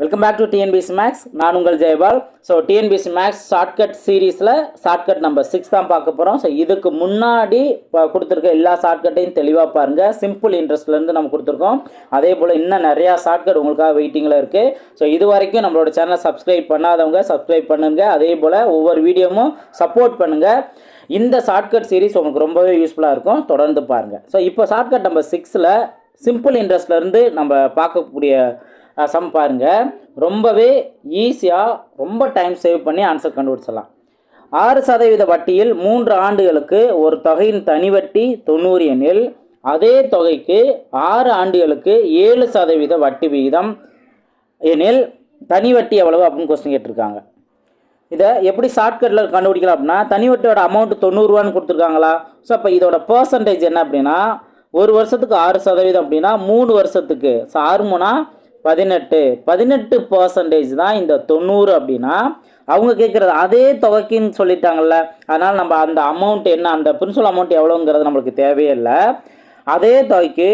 Welcome back to TNPSC maths நான் உங்கள் Jayapal. So TNPSC maths shortcut சீரீஸில் shortcut number six தான் பார்க்க போகிறோம் ஸோ இதுக்கு முன்னாடி கொடுத்துருக்க எல்லா ஷார்ட்கட்டையும் தெளிவாக பாருங்கள் சிம்பிள் இன்ட்ரெஸ்ட்லேருந்து நம்ம கொடுத்துருக்கோம். அதே போல் இன்னும் நிறையா ஷார்ட்கட் உங்களுக்காக வெயிட்டிங்கில் இருக்குது ஸோ இது வரைக்கும் நம்மளோட சேனலை சப்ஸ்கிரைப் பண்ணாதவங்க சப்ஸ்கிரைப் பண்ணுங்கள் அதே போல் ஒவ்வொரு வீடியோவும் சப்போர்ட் பண்ணுங்கள் இந்த ஷார்ட்கட் சீரிஸ் உங்களுக்கு ரொம்பவே யூஸ்ஃபுல்லாக இருக்கும். தொடர்ந்து பாருங்கள் ஸோ இப்போ ஷார்ட்கட் நம்பர் சிக்ஸில் சிம்பிள் இன்ட்ரெஸ்ட்லேருந்து நம்ம பார்க்கக்கூடிய சம் பாருங்கள் ரொம்பவே ஈஸியாக ரொம்ப டைம் சேவ் பண்ணி ஆன்சர் கண்டுபிடிச்சிடலாம். ஆறு சதவீத வட்டியில் மூன்று ஆண்டுகளுக்கு ஒரு தொகையின் தனி வட்டி தொண்ணூறு எனில் அதே தொகைக்கு ஆறு ஆண்டுகளுக்கு ஏழு சதவீத வட்டி விகிதம் எனில் தனி வட்டி எவ்வளவு அப்படின்னு கொஸ்டின் கேட்டிருக்காங்க. இதை எப்படி ஷார்ட்கட்டில் கண்டுபிடிக்கலாம் அப்படின்னா தனி வட்டியோட அமௌண்ட் தொண்ணூறுரூவான்னு கொடுத்துருக்காங்களா? ஸோ அப்போ இதோட பர்சன்டேஜ் என்ன அப்படின்னா ஒரு வருஷத்துக்கு ஆறு சதவீதம் அப்படின்னா மூணு வருஷத்துக்கு ஸோ ஆறு மூணா பதினெட்டு. பதினெட்டு பர்சன்டேஜ் தான் இந்த தொண்ணூறு அப்படின்னா அவங்க கேட்குறது அதே தொகைக்குன்னு சொல்லிட்டாங்கல்ல. அதனால் நம்ம அந்த அமௌண்ட் என்ன அந்த பிரின்சிபல் அமௌண்ட் எவ்வளோங்கிறது நம்மளுக்கு தேவையே இல்லை. அதே தொகைக்கு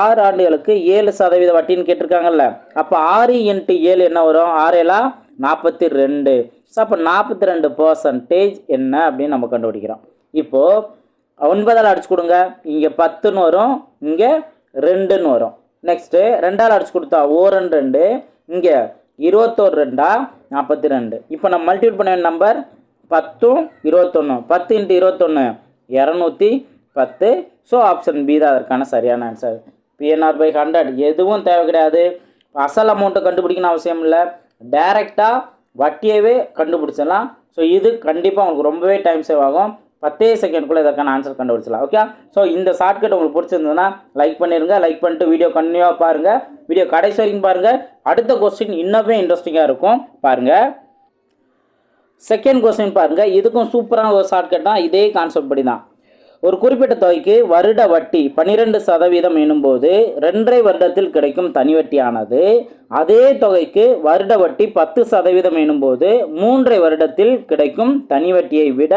ஆறு ஆண்டுகளுக்கு ஏழு சதவீத வட்டின்னு கேட்டிருக்காங்கல்ல. அப்போ ஆறு இன்ட்டு ஏழு என்ன வரும்? ஆறேலா நாற்பத்தி ரெண்டு. ஸோ அப்போ நாற்பத்தி ரெண்டு பர்சன்டேஜ் என்ன அப்படின்னு நம்ம கண்டுபிடிக்கிறோம். இப்போது ஒன்பதால் அடிச்சு கொடுங்க. இங்கே பத்துன்னு வரும் இங்கே ரெண்டுன்னு வரும். நெக்ஸ்ட்டு ரெண்டால் அடிச்சு கொடுத்தா ஓரன் ரெண்டு இங்கே இருபத்தோரு ரெண்டா நாற்பத்தி ரெண்டு இப்போ நம்ம மல்டிபிள் பண்ண வேண்டிய நம்பர் பத்தும் இருபத்தொன்று பத்து இன்ட்டு இருபத்தொன்று இரநூத்தி பத்து. ஸோ ஆப்ஷன் பி தான் அதற்கான சரியான ஆன்சர் பிஎன்ஆர் பை ஹண்ட்ரட் எதுவும் தேவை கிடையாது. அசல் அமௌண்ட்டை கண்டுபிடிக்கணும் அவசியம் இல்லை. டைரெக்டாக வட்டியவே கண்டுபிடிச்சிடலாம். ஸோ இது கண்டிப்பாக உங்களுக்கு ரொம்பவே டைம் சேவ் ஆகும். பத்தே செகண்ட்குள்ளே இதற்கான ஆன்சர் கண்டுபிடிச்சலாம் ஓகே ஸோ இந்த ஷார்ட்கட் உங்களுக்கு பிடிச்சிருந்ததுன்னா லைக் பண்ணிடுங்க லைக் பண்ணிட்டு வீடியோ கண்டினியூவாக பாருங்கள் வீடியோ கடைசி வரைக்கும் பாருங்கள் அடுத்த கொஸ்டின் இன்னமே இன்ட்ரெஸ்டிங்காக இருக்கும். பாருங்கள் செகண்ட் கொஸ்டின் பாருங்கள் இதுக்கும் சூப்பரான ஒரு ஷார்ட்கட் தான். இதே கான்செப்ட் படி தான் ஒரு குறிப்பிட்ட தொகைக்கு வருட வட்டி பன்னிரெண்டு சதவீதம் எனும்போது ரெண்டரை வருடத்தில் கிடைக்கும் தனி வட்டியானது. அதே தொகைக்கு வருட வட்டி பத்து சதவீதம் எனும்போது மூன்றை வருடத்தில் கிடைக்கும் தனி வட்டியை விட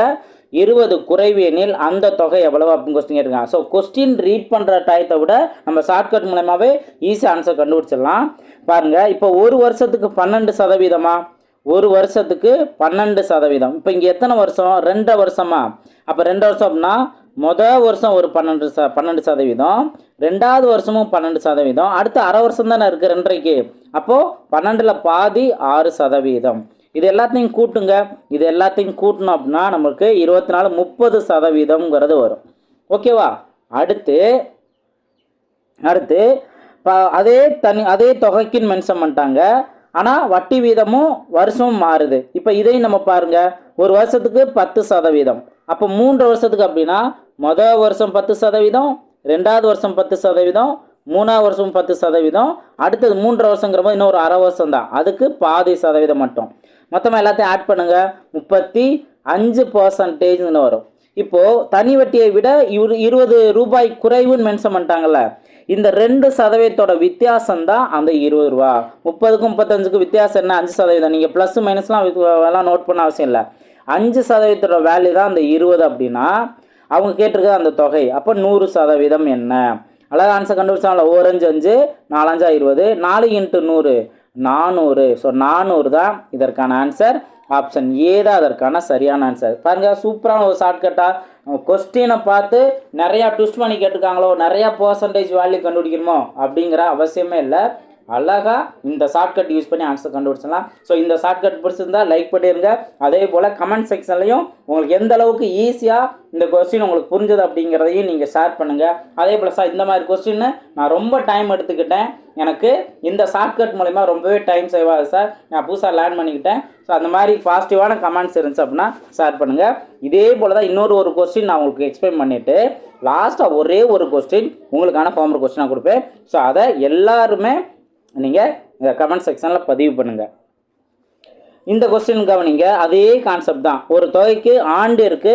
இருபது குறைவு எனில் அந்த தொகை எவ்வளவு அப்படின்னு கொஸ்டின் கேட்டிருக்காங்க. ஸோ கொஸ்டின் ரீட் பண்ணுற டயத்தை விட நம்ம ஷார்ட்கட் மூலயமாவே ஈஸி ஆன்சர் கண்டுபிடிச்சிடலாம். பாருங்கள் இப்போ ஒரு வருஷத்துக்கு பன்னெண்டு சதவீதமா? ஒரு வருஷத்துக்கு பன்னெண்டு சதவீதம். இப்போ இங்கே எத்தனை வருஷம்? ரெண்டு வருஷமா? அப்போ ரெண்டு வருஷம் அப்படின்னா மொதல் வருஷம் ஒரு பன்னெண்டு ச பன்னெண்டு சதவீதம். ரெண்டாவது வருஷமும் பன்னெண்டு சதவீதம். அடுத்து அரை வருஷம் தானே இருக்குது ரெண்டரைக்கு. அப்போது பன்னெண்டில் பாதி ஆறு சதவீதம். இது எல்லாத்தையும் கூட்டுங்க. இது எல்லாத்தையும் கூட்டணும் அப்படின்னா நமக்கு இருபத்தி நாலு முப்பது சதவீதம்ங்கிறது வரும். ஓகேவா அடுத்து அடுத்து இப்போ அதே தனி அதே தொகைக்குன்னு மென்ஷன் பண்ணிட்டாங்க. ஆனால் வட்டி வீதமும் வருஷமும் மாறுது. இப்போ இதையும் நம்ம பாருங்கள் ஒரு வருஷத்துக்கு பத்து சதவீதம். அப்போ மூன்று வருஷத்துக்கு அப்படின்னா மொதல் வருஷம் பத்து சதவீதம் ரெண்டாவது வருஷம் பத்து சதவீதம் மூணாவது வருஷம் பத்து சதவீதம் அடுத்தது மூன்று வருஷங்கிற போது ஒரு அரை வருஷம் தான் அதுக்கு பாதி சதவீதம் மட்டும். மொத்தமாக எல்லாத்தையும் ஆட் பண்ணுங்கள் முப்பத்தி அஞ்சு பர்சன்டேஜ்னு வரும். இப்போது தனி வட்டியை விட இரு இருபது ரூபாய் குறைவுன்னு மென்ஷன் பண்ணிட்டாங்கல்ல இந்த ரெண்டு சதவீதத்தோட வித்தியாசம் தான் அந்த இருபது ரூபா. முப்பதுக்கும் முப்பத்தஞ்சுக்கும் வித்தியாசம் என்ன? அஞ்சு சதவீதம். நீங்கள் ப்ளஸ் மைனஸ்லாம் எல்லாம் நோட் பண்ண அவசியம் இல்லை. அஞ்சு சதவீதத்தோட வேல்யூ தான் அந்த இருபது அப்படின்னா அவங்க கேட்டிருக்க அந்த தொகை. அப்போ நூறு சதவீதம் என்ன? அழகாக ஆன்சர் கண்டுபிடிச்சாங்களா ஓரஞ்சு அஞ்சு நாலஞ்சா இருபது நாலு இன்ட்டு நூறு. நானூறு. ஸோ நானூறு தான் இதற்கான ஆன்சர் ஆப்ஷன் ஏ தான் அதற்கான சரியான ஆன்சர் பாருங்கள் சூப்பரான ஒரு ஷார்ட்கட்டாக கொஸ்டினை பார்த்து நிறையா ட்விஸ்ட் பண்ணி கேட்டிருக்காங்களோ நிறையா பர்சன்டேஜ் வேல்யூ கண்டுபிடிக்கணுமோ அப்படிங்கிற அவசியமே இல்லை. அழகாக இந்த ஷார்ட்கட் யூஸ் பண்ணி ஆன்சர் கண்டுபிடிச்சிடலாம். ஸோ இந்த ஷார்ட்கட் பிடிச்சிருந்தா லைக் பண்ணிடுங்க அதே போல் கமெண்ட் செக்ஷன்லையும் உங்களுக்கு எந்த அளவுக்கு ஈஸியாக இந்த கொஸ்டின் உங்களுக்கு புரிஞ்சது அப்படிங்கிறதையும் நீங்கள் ஷேர் பண்ணுங்கள் அதே போல் சார் இந்த மாதிரி கொஸ்டின் நான் ரொம்ப டைம் எடுத்துக்கிட்டேன். எனக்கு இந்த ஷார்ட்கட் மூலிமா ரொம்பவே டைம் சேவ் ஆகுது சார் நான் புதுசாக லேர்ன் பண்ணிக்கிட்டேன். ஸோ அந்த மாதிரி பாசிட்டிவான கமெண்ட்ஸ் இருந்துச்சு அப்படின்னா ஷேர் பண்ணுங்கள் இதே போல் தான் இன்னொரு ஒரு கொஸ்டின் நான் உங்களுக்கு எக்ஸ்பிளைன் பண்ணிவிட்டு லாஸ்ட்டாக ஒரே ஒரு கொஸ்டின் உங்களுக்கான ஹோம்ஒர்க் கொஸ்டினாக கொடுப்பேன். ஸோ அதை எல்லாருமே நீங்கள் இந்த கமெண்ட் செக்ஷனில் பதிவு பண்ணுங்கள் இந்த கொஸ்டின் கவனிங்க அதே கான்செப்ட் தான். ஒரு தொகைக்கு ஆண்டிற்கு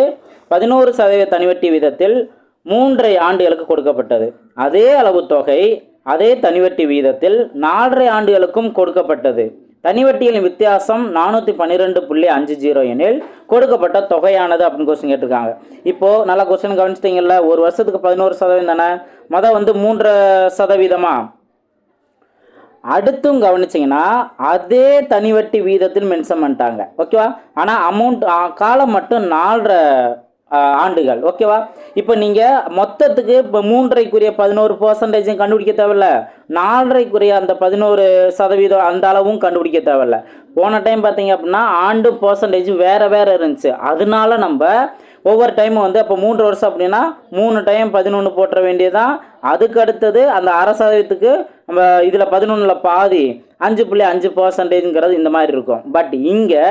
பதினோரு சதவீத தனிவட்டி வீதத்தில் மூன்றரை ஆண்டுகளுக்கு கொடுக்கப்பட்டது. அதே அளவு தொகை அதே தனிவட்டி வீதத்தில் நாலரை ஆண்டுகளுக்கும் கொடுக்கப்பட்டது. தனிவட்டியின் வித்தியாசம் நானூற்றி பன்னிரெண்டு புள்ளி அஞ்சு ஜீரோ எனில் கொடுக்கப்பட்ட தொகையானது அப்படின்னு கொஸ்டின் கேட்டிருக்காங்க. இப்போது நல்லா கொஸ்டின் கவனிச்சிட்டிங்கல்ல ஒரு வருஷத்துக்கு பதினோரு சதவீதம் தானே? மொதல் வந்து மூன்றரை சதவீதமாக அடுத்தும் கவனிச்சிங்கன்னா அதே தனிவட்டி வீதத்தில் மென்ஷன் பண்ணிட்டாங்க. ஓகேவா ஆனால் அமௌண்ட் காலம் மட்டும் நாலரை ஆண்டுகள். ஓகேவா இப்போ நீங்கள் மொத்தத்துக்கு இப்போ மூன்றரைக்குரிய பதினோரு பர்சன்டேஜும் கண்டுபிடிக்க தேவையில்ல. நாலரைக்குரிய அந்த பதினோரு சதவீதம் அந்த அளவும் கண்டுபிடிக்க தேவையில்ல. போன டைம் பார்த்தீங்க அப்படின்னா ஆண்டு பர்சன்டேஜ் வேறு வேறு இருந்துச்சு. அதனால நம்ம ஒவ்வொரு டைமும் வந்து அப்போ மூன்று வருஷம் அப்படின்னா மூணு டைம் பதினொன்று போட்டுற வேண்டியதான் அதுக்கு அடுத்தது அந்த அரசாங்கத்துக்கு நம்ம இதில் பதினொன்றில் பாதி அஞ்சு புள்ளி அஞ்சு பர்சன்டேஜுங்கிறது இந்த மாதிரி இருக்கும். பட் இங்கே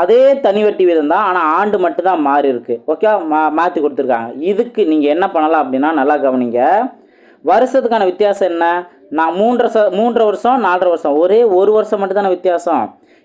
அதே தனி வட்டி வீதம் தான் ஆனால் ஆண்டு மட்டும்தான் மாறி இருக்கு. ஓகே மா மாற்றி கொடுத்துருக்காங்க. இதுக்கு நீங்கள் என்ன பண்ணலாம் அப்படின்னா நல்லா கவனிங்க. வருஷத்துக்கான வித்தியாசம் என்ன? நான் மூன்றரை ச மூன்றரை வருஷம் நாலரை வருஷம். ஒரே ஒரு வருஷம் மட்டும்தானே வித்தியாசம்.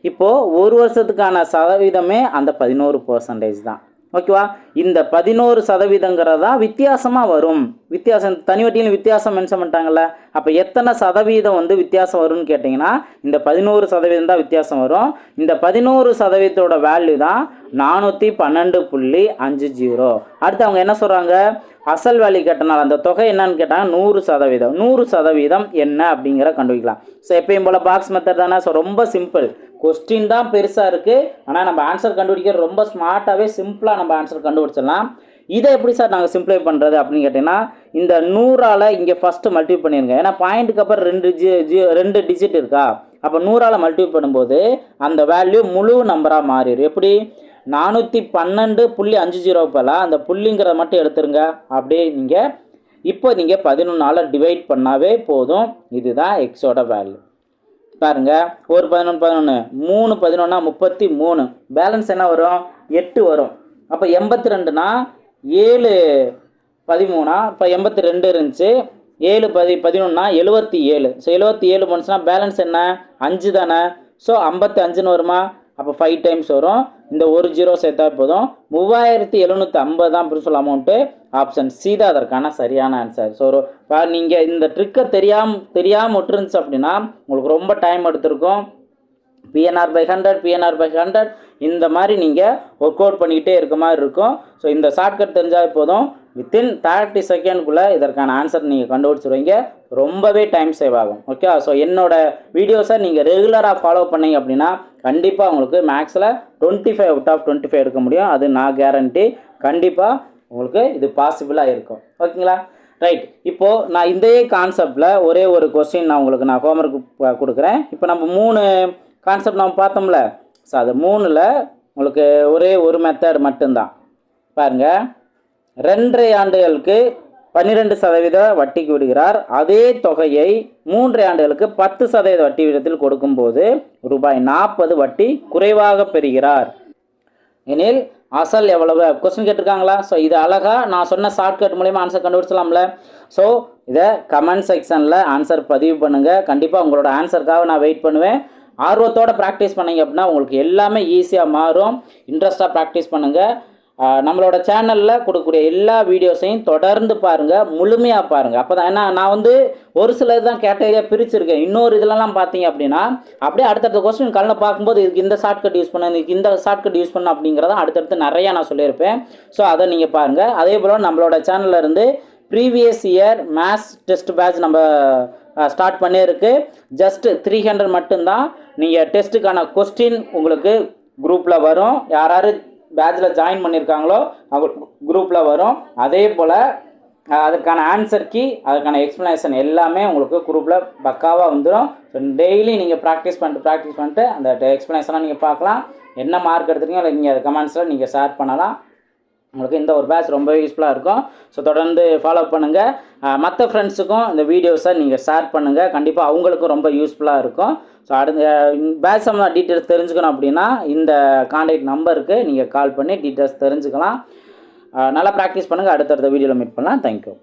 இப்போது ஒரு வருஷத்துக்கான சதவீதமே அந்த பதினோரு பர்சன்டேஜ் தான். ஓகேவா இந்த பதினோரு சதவீதங்கிறது தான் வித்தியாசமாக வரும். வித்தியாசம் தனி வட்டியில் வித்தியாசம் மென்ஷன் பண்ணிட்டாங்கல்ல அப்போ எத்தனை சதவீதம் வந்து வித்தியாசம் வரும்னு கேட்டிங்கன்னா இந்த பதினோரு சதவீதம் தான் வித்தியாசம் வரும். இந்த பதினோரு சதவீதத்தோட வேல்யூ தான் நானூற்றி பன்னெண்டு புள்ளி அஞ்சு ஜீரோ அடுத்து அவங்க என்ன சொல்கிறாங்க அசல் வேல்யூ கேட்டனால அந்த தொகை என்னன்னு கேட்டாங்க நூறு சதவீதம். நூறு சதவீதம் என்ன அப்படிங்கிற கண்டுபிடிக்கலாம். ஸோ எப்பயும் போல் பாக்ஸ் மெத்தட் தானே? ஸோ ரொம்ப சிம்பிள் கொஸ்டின் தான் பெருசாக இருக்குது ஆனால் நம்ம ஆன்சர் கண்டுபிடிக்கிறது ரொம்ப ஸ்மார்ட்டாகவே சிம்பிளாக நம்ம ஆன்சர் கண்டுபிடிச்சிடலாம் இதை எப்படி சார் நாங்கள் சிம்ப்ளை பண்ணுறது அப்படின்னு கேட்டிங்கன்னா இந்த நூறால் இங்கே ஃபஸ்ட்டு மல்டிப்ளை பண்ணிடுங்க ஏன்னா பாயிண்ட்டுக்கு அப்புறம் ரெண்டு ஜி ஜி ரெண்டு டிஜிட் இருக்கா? அப்போ நூறால் மல்டிப்ளை பண்ணும்போது அந்த வேல்யூ முழு நம்பராக மாறிடும். எப்படி? நானூற்றி பன்னெண்டு புள்ளி அஞ்சு ஜீரோ போல் அந்த புள்ளிங்கிறத மட்டும் எடுத்துருங்க. அப்படியே நீங்கள் இப்போ நீங்கள் பதினொன்றால் டிவைட் பண்ணாவே போதும். இதுதான் எக்ஸோட வேல்யூ பாருங்க ஒரு பதினொன்று பதினொன்று மூணு பதினொன்னா முப்பத்தி மூணு. பேலன்ஸ் என்ன வரும்? எட்டு வரும். அப்போ எண்பத்தி ரெண்டுனா ஏழு பதிமூணா இப்போ எண்பத்தி ரெண்டு இருந்துச்சு. ஏழு பதி பதினொன்னா எழுபத்தி ஏழு. ஸோ எழுபத்தி ஏழு பண்ணுச்சுன்னா பேலன்ஸ் என்ன? அஞ்சு தானே. ஸோ ஐம்பத்தி அஞ்சுன்னு வருமா? அப்போ ஃபைவ் டைம்ஸ் வரும். இந்த ஒரு ஜீரோ சேர்த்தா போதும். மூவாயிரத்தி எழுநூற்றி ஐம்பது தான் பிரின்சிபல் அமௌண்ட்டு ஆப்ஷன் சி தான் அதற்கான சரியான ஆன்சர் ஸோ ஒரு நீங்கள் இந்த ட்ரிக்கை தெரியாம தெரியாமல் விட்டுருந்துச்சு அப்படின்னா உங்களுக்கு ரொம்ப time எடுத்திருக்கும். PNR by hundred PNR by hundred இந்த மாதிரி நீங்கள் ஒர்க் அவுட் பண்ணிக்கிட்டே இருக்க மாதிரி இருக்கும். ஸோ இந்த ஷார்ட்கட் தெரிஞ்சால் போதும். வித்தின் தேர்ட்டி செகண்ட்குள்ளே இதற்கான ஆன்சர் நீங்கள் கண்டுபிடிச்சிருவீங்க ரொம்பவே டைம் சேவ் ஆகும். ஓகே ஸோ என்னோடய வீடியோஸை நீங்கள் ரெகுலராக ஃபாலோ பண்ணீங்க அப்படின்னா கண்டிப்பாக உங்களுக்கு மேக்ஸில் twenty five out of twenty five எடுக்க முடியும். அது நான் கேரண்டி கண்டிப்பாக உங்களுக்கு இது பாசிபிளாக இருக்கும். ஓகேங்களா ரைட் இப்போது நான் இதே கான்செப்டில் ஒரே ஒரு கொஸ்டின் நான் உங்களுக்கு நான் ஹோம்ஒர்க் கொடுக்குறேன். இப்போ நம்ம மூணு கான்செப்ட் நம்ம பார்த்தோம்ல. ஸோ அது மூணில் உங்களுக்கு ஒரே ஒரு மெத்தட் மட்டும்தான். பாருங்கள் ரெண்டரை ஆண்டுகளுக்கு பன்னிரெண்டு சதவீத வட்டிக்கு விடுகிறார். அதே தொகையை மூன்று ஆண்டுகளுக்கு பத்து சதவீத வட்டி விகிதத்தில் கொடுக்கும்போது ரூபாய் நாற்பது வட்டி குறைவாக பெறுகிறார். எனில் அசல் எவ்வளவு? கொஸ்டின் கேட்டிருக்காங்களா? ஸோ இது அழகாக நான் சொன்ன ஷார்ட்கட் மூலயமா ஆன்சர் கண்டுபிடிச்சலாம்ல ஸோ இதை கமெண்ட் செக்ஷனில் ஆன்சர் பதிவு பண்ணுங்கள் கண்டிப்பாக உங்களோட ஆன்சருக்காக நான் வெயிட் பண்ணுவேன். ஆர்வத்தோட ப்ராக்டிஸ் பண்ணிங்க அப்படின்னா உங்களுக்கு எல்லாமே ஈஸியாக மாறும். இன்ட்ரெஸ்ட்டாக ப்ராக்டிஸ் பண்ணுங்கள் நம்மளோட சேனலில் கொடுக்கக்கூடிய எல்லா வீடியோஸையும் தொடர்ந்து பாருங்கள் முழுமையாக பாருங்கள் அப்போ தான் ஏன்னா நான் வந்து ஒரு சில தான் கேட்டகரியாக பிரிச்சிருக்கேன். இன்னொரு இதுலலாம் பார்த்தீங்க அப்படின்னா அப்படியே அடுத்தடுத்த கொஸ்டின் கல்லில் பார்க்கும்போது இதுக்கு இந்த ஷார்ட்கட் யூஸ் பண்ண இதுக்கு இந்த ஷார்ட்கட் யூஸ் பண்ண அப்படிங்கிறத அடுத்தடுத்து நிறையா நான் சொல்லியிருப்பேன். ஸோ அதை நீங்கள் பாருங்கள் அதே போல் நம்மளோட சேனலில் இருந்து previous year maths test batch நம்ம ஸ்டார்ட் பண்ணியிருக்கு ஜஸ்ட் த்ரீ ஹண்ட்ரட் மட்டும்தான். நீங்கள் டெஸ்ட்டுக்கான கொஸ்டின் உங்களுக்கு குரூப்பில் வரும். யார் யார் பேட்சில் ஜாயின் பண்ணியிருக்காங்களோ அவங்க குரூப்பில் வரும். அதே போல் அதுக்கான ஆன்சர் கீ அதுக்கான எக்ஸ்ப்ளனேஷன் எல்லாமே உங்களுக்கு குரூப்பில் பக்காவாக வந்துடும் ஸோ டெய்லி நீங்கள் ப்ராக்டிஸ் பண்ணிட்டு ப்ராக்டிஸ் பண்ணிட்டு அந்த எக்ஸ்ப்ளனேஷனாக நீங்கள் பார்க்கலாம். என்ன மார்க் எடுத்துருக்கீங்க இல்லை நீங்கள் கமெண்ட்ஸில் நீங்கள் ஷேர் பண்ணலாம். உங்களுக்கு இந்த ஒரு பேட்ச் ரொம்ப யூஸ்ஃபுல்லாக இருக்கும். ஸோ தொடர்ந்து ஃபாலோ பண்ணுங்கள் மற்ற ஃப்ரெண்ட்ஸுக்கும் இந்த வீடியோஸை நீங்கள் ஷேர் பண்ணுங்கள் கண்டிப்பாக அவங்களுக்கும் ரொம்ப யூஸ்ஃபுல்லாக இருக்கும். ஸோ அடுத்த பேட்ச் சம்மந்த டீட்டெயில்ஸ் தெரிஞ்சுக்கணும் அப்படின்னா இந்த கான்டாக்ட் நம்பருக்கு நீங்கள் கால் பண்ணி டீட்டெயில்ஸ் தெரிஞ்சுக்கலாம். நல்லா ப்ராக்டிஸ் பண்ணுங்கள் அடுத்தடுத்த வீடியோவில் மீட் பண்ணலாம். தேங்க்யூ